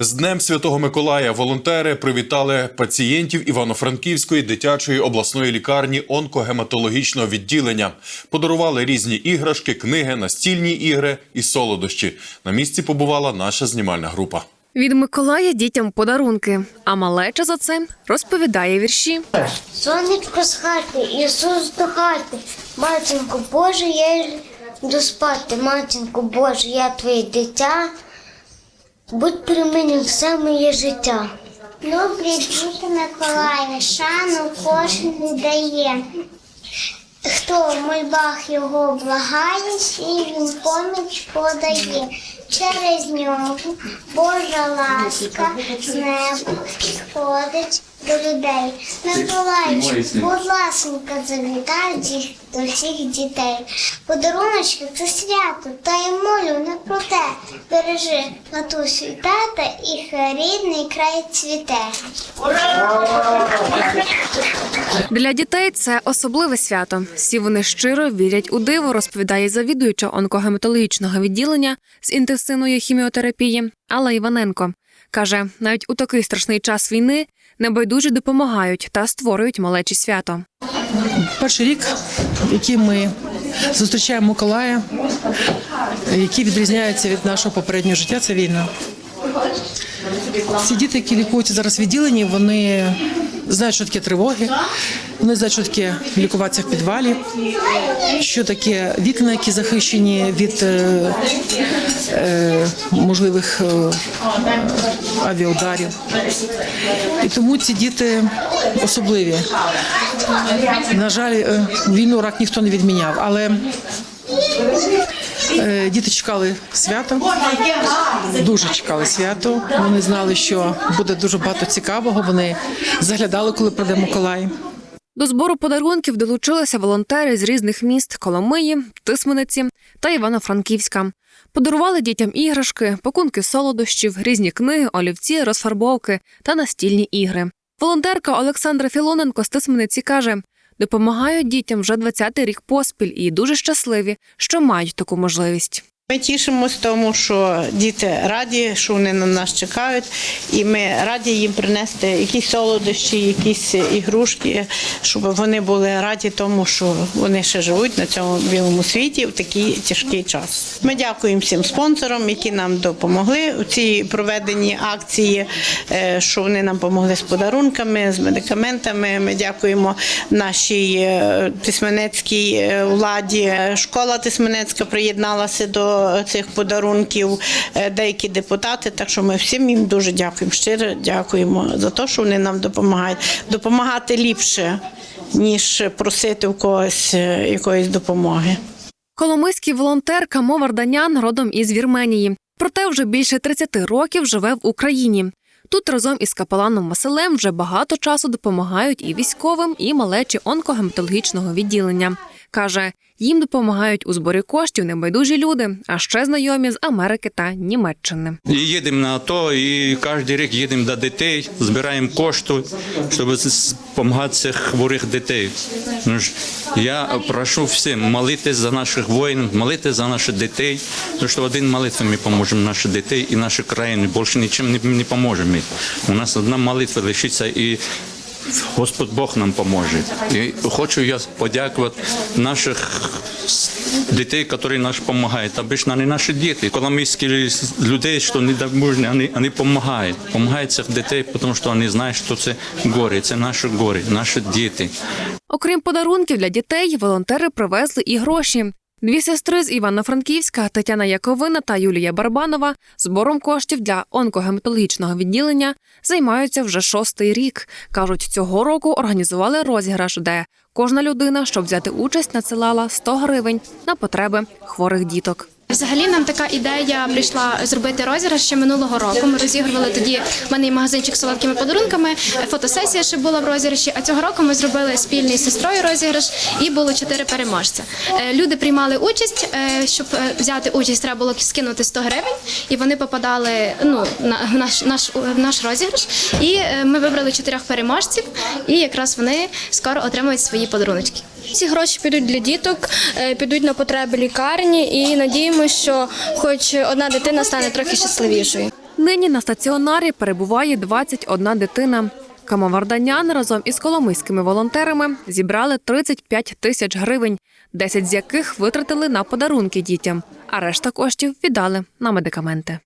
З Днем Святого Миколая волонтери привітали пацієнтів Івано-Франківської дитячої обласної лікарні онкогематологічного відділення. Подарували різні іграшки, книги, настільні ігри і солодощі. На місці побувала наша знімальна група. Від Миколая дітям подарунки, а малеча за це розповідає вірші. Сонечко з хати, Ісус до хати, матінко Боже, я йду спати, матінко Боже, я твоє дитя, будь при мені все моє життя. Добрі діти Миколаїв, шану кожен віддає. Хто в мольбах його благає, і він поміч подає. Через нього Божа ласка з неба підходить до людей. Миколаївич, будь ласенька, завітай всіх до всіх дітей. Подаруночки це свято, та й молю не про те. Бережи матусю і тата, і хай рідний край цвіте. Для дітей це особливе свято. Всі вони щиро вірять у диво, розповідає завідуюча онкогематологічного відділення з інтенсивної хіміотерапії Алла Іваненко. Каже, навіть у такий страшний час війни небайдужі допомагають та створюють малечі свято. Перший рік, який ми зустрічаємо Миколая, який відрізняється від нашого попереднього життя, це війна. Ці діти, які лікуються зараз в відділенні, вони знають, що таке тривоги, вони знають, що таке лікуватися в підвалі, що таке вікна, які захищені від е, е, можливих е, авіаударів. І тому ці діти особливі. На жаль, е, війну рак ніхто не відміняв, але е, діти чекали свята, дуже чекали свято. Вони знали, що буде дуже багато цікавого. Вони заглядали, коли прийде Миколай. До збору подарунків долучилися волонтери з різних міст Коломиї, Тисмениці та Івано-Франківська. Подарували дітям іграшки, пакунки солодощів, різні книги, олівці, розфарбовки та настільні ігри. Волонтерка Олександра Філоненко з Тисмениці каже, допомагають дітям вже 20-й рік поспіль і дуже щасливі, що мають таку можливість. Ми тішимось тому, що діти раді, що вони на нас чекають, і ми раді їм принести якісь солодощі, якісь ігрушки, щоб вони були раді тому, що вони ще живуть на цьому білому світі в такий тяжкий час. Ми дякуємо всім спонсорам, які нам допомогли у цій проведенні акції, е, що вони нам допомогли з подарунками, з медикаментами. Ми дякуємо нашій е, тисменецькій е, владі. Школа Тисменецька приєдналася до цих подарунків, е, деякі депутати. Так що ми всім їм дуже дякуємо. Щиро дякуємо за те, що вони нам допомагають. Допомагати ліпше, ніж просити в когось е, якоїсь допомоги. Коломийський волонтер Камо Варданян родом із Вірменії. Проте вже більше 30 років живе в Україні. Тут разом із капеланом Василем вже багато часу допомагають і військовим, і малечі онкогематологічного відділення. Каже, їм допомагають у зборі коштів небайдужі люди, а ще знайомі з Америки та Німеччини. І їдемо на АТО, і кожен рік їдемо до дітей, збираємо кошти, щоб допомагати цих хворих дітей. Ну я прошу всім молитись за наших воїнів, молитись за наших дітей, тому що один молитвою ми поможемо наших дітей і нашій країні. Більше нічим не поможемо. У нас одна молитва лишиться і Господь Бог нам поможе. І хочу я подякувати наших дітей, які нам допомагають. Обично не наші діти. Коломийські людей, що недоможні, вони, вони допомагають. Допомагають цих дітей, тому що вони знають, що це горе, це наші горе, наші діти. Окрім подарунків для дітей, волонтери привезли і гроші. Дві сестри з Івано-Франківська Тетяна Яковина та Юлія Барбанова збором коштів для онкогематологічного відділення займаються вже шостий рік. кажуть, цього року організували розіграш, де кожна людина, щоб взяти участь, надсилала 100 гривень на потреби хворих діток. Взагалі нам така ідея прийшла зробити розіграш ще минулого року. Ми розігрували тоді в мене магазинчик з солодкими подарунками. Фотосесія ще була в розіграші. А цього року ми зробили спільний з сестрою розіграш і було чотири переможця. Е, Люди приймали участь. е, Щоб е, взяти участь, треба було скинути 100 гривень, і вони попадали ну на наш наш наш розіграш. І ми вибрали чотирьох переможців, і якраз вони скоро отримують свої подаруночки. Ці гроші підуть для діток, е, підуть на потреби лікарні, і надіємося, що хоч одна дитина стане трохи щасливішою. Нині на стаціонарі перебуває 21 дитина. Камоварданян разом із коломийськими волонтерами зібрали 35 тисяч гривень, 10 з яких витратили на подарунки дітям, а решта коштів віддали на медикаменти.